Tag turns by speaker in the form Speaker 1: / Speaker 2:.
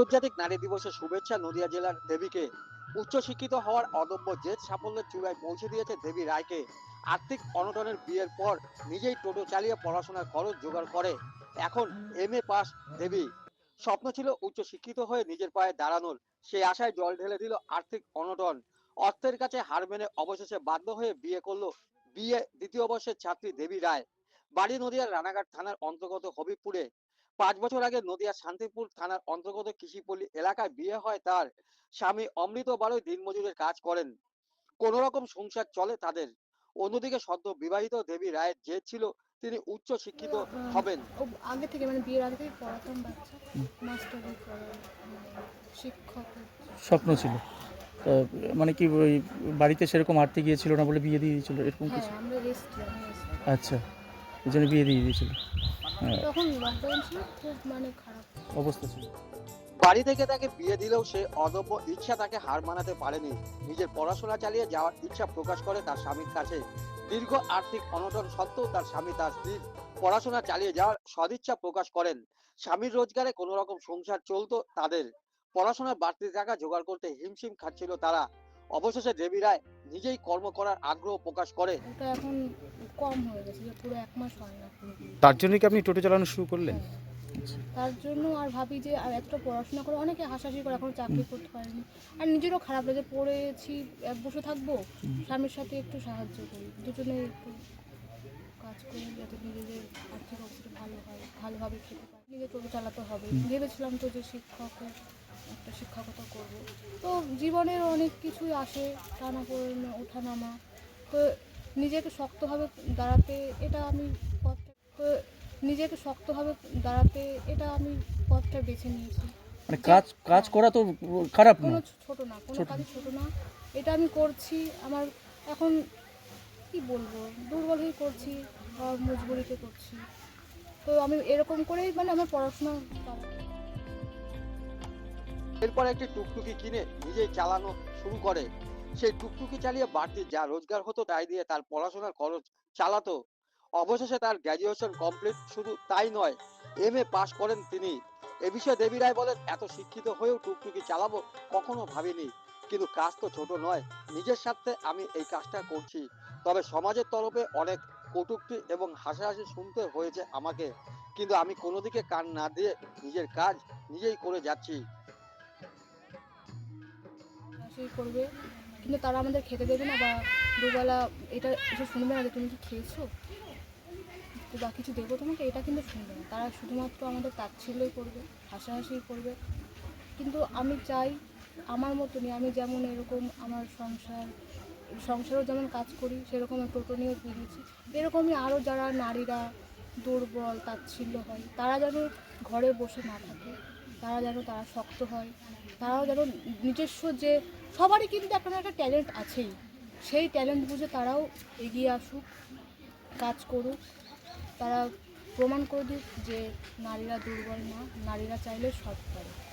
Speaker 1: আন্তর্জাতিক নারী দিবসের শুভেচ্ছা নদিয়া জেলার দেবীকে। উচ্চশিক্ষিত হওয়ার অদম্য জেদ সাফল্যের চূড়ায় পৌঁছে দিয়েছে দেবী রায়কে। আর্থিক অনটনের বিয়ের পর নিজেই টোটো চালিয়ে পড়াশোনার খরচ জোগাড় করে। এখন এম এ পাস দেবী। স্বপ্ন ছিল উচ্চশিক্ষিত হয়ে নিজের পায়ে দাঁড়ানোর। সেই আশায় জল ঢেলে দিল আর্থিক অনটন। অর্থের কাছে হার মেনে অবশেষে বাধ্য হয়ে বিয়ে করল বিয়ে দ্বিতীয় বর্ষের ছাত্রী দেবী রায়। বাড়ি নদিয়ার রানাঘাট থানার অন্তর্গত হবিপুরে পাঁচ বছর আগে নদিয়ার শান্তিপুর থানার অন্তর্গত কৃষিপল্লী এলাকায় বিয়ে হয় তার স্বামী অমৃত বারোই দিনমজুরের কাজ করেন। কোন রকম সংসার চলে তাদের। অন্যদিকে সদ্য বিবাহিত দেবী রায়ের যে ছিল তিনি উচ্চ শিক্ষিত হবেন।
Speaker 2: আগে থেকে মানে বিয়ের আগে থেকে পড়াতাম বাচ্চা মাস্টারি শিক্ষক।
Speaker 3: স্বপ্ন ছিল। তা মানে কি ওই বাড়িতে সেরকম আর্থিক গিয়েছিল না বলে বিয়ে দিয়ে দিয়েছিল? এরকম
Speaker 2: হ্যাঁ
Speaker 3: কিছু? আচ্ছা। এই জন্য বিয়ে দিয়ে দিয়েছিল। হ্যাঁ।
Speaker 2: তখন মানে খারাপ।
Speaker 3: অবস্থা ছিল।
Speaker 1: বাড়ি থেকে তাকে বিয়ে দিলেও সে অদম্য ইচ্ছা তাকে হার মানাতে পারেনি। নিজের পড়াশোনা চালিয়ে যাওয়ার ইচ্ছা প্রকাশ করে তার স্বামীর কাছে। দীর্ঘ আর্থিক অনটন সত্ত্বেও তার স্বামী তার স্ত্রীর পড়াশোনা চালিয়ে যাওয়ার সদিচ্ছা প্রকাশ করেন। স্বামীর রোজগারে কোনো রকম সংসার চলতো তাদের। পড়াশোনার বাড়তি টাকা জোগাড় করতে হিমশিম খাচ্ছিল তারা। অবশেষে দেবী রায় নিজেই কর্ম করার আগ্রহ প্রকাশ করে
Speaker 2: এখন কম হয়ে গেছে যে পুরো এক মাস হয় না
Speaker 4: তার জন্য কি আপনি টোটো চালানো শুরু করলেন?
Speaker 2: হ্যাঁ। তার জন্য আর ভাবি যে আর এতটা পড়াশোনা করে অনেকে হাসাহাসি করে এখন চাকরি করতে পারেনি। আর নিজেরও খারাপ লাগে পড়েছি এক বসে থাকব স্বামীর সাথে একটু সাহায্য করি দুজনে একটু কাজ করি যাতে নিজেদের আর্থিক অবস্থা ভালো হয় ভালোভাবে খেতে পারি। নিজে টোটো চালাতে হবে। ভেবেছিলাম তো যে শিক্ষকের একটা শিক্ষকতা করব। তো জীবনের অনেক কিছুই আসে টানা পড়ে ওঠানামা। তো নিজেকে শক্তভাবে দাঁড়াতে এটা আমি পথটা নিজেকে শক্তভাবে দাঁড়াতে এটা আমি পথটা বেছে নিয়েছি।
Speaker 3: মানে কাজ কাজ করা তো খারাপ না।
Speaker 2: কোনো ছোট না কোনো কাজই ছোট না। এটা আমি করছি আমার এখন কি বলব দুর্বল হয়ে করছি আর মজবুরিতে করছি তো আমি এরকম করেই মানে আমার পড়াশোনা।
Speaker 1: এরপর একটি টুকটুকি কিনে নিজেই চালানো শুরু করে। সেই টুকটুকি চালিয়ে বাড়তি যা রোজগার হতো তাই দিয়ে তার পড়াশোনার খরচ চালাতো। অবশেষে তার গ্র্যাজুয়েশন কমপ্লিট শুধু তাই নয় এম এ পাশ করেন তিনি। এ বিষয়ে দেবী রায় বলেন, এত শিক্ষিত হয়েও টুকটুকি চালাবো কখনো ভাবিনি। কিন্তু কাজ তো ছোট নয়। নিজের স্বার্থে আমি এই কাজটা করছি। তবে সমাজের তরফে অনেক কটুক্তি এবং হাসাহাসি শুনতে হয়েছে আমাকে। কিন্তু আমি কোনো দিকে কান না দিয়ে নিজের কাজ নিজেই করে যাচ্ছি।
Speaker 2: করবে। কিন্তু তারা আমাদের খেতে দেবে না বা দুবেলা এটা এসে শুনবে না যে তুমি কি খেয়েছো? বা কিছু দেবো তোমাকে? এটা কিন্তু শুনবে না। তারা শুধুমাত্র আমাদের তাচ্ছিল্যই করবে হাসাহাসি করবে। কিন্তু আমি চাই আমার মতনই, আমি যেমন এরকম আমার সংসার, সংসারেও যেমন কাজ করি, সেরকম টোটো নিয়েও বেরিয়েছি এরকমই আরও যারা নারীরা দুর্বল, তাচ্ছিল্য হয়, তারা যেন ঘরে বসে না থাকে। তারা যেন তারা শক্ত হয়, তারাও যেন নিজস্ব যে, সবারই কিন্তু একটা একটা ট্যালেন্ট আছেই। সেই ট্যালেন্ট বুঝে তারাও এগিয়ে আসুক, কাজ করুক। তারা প্রমাণ করে দিক যে নারীরা দুর্বল না, নারীরা চাইলে সৎ পারে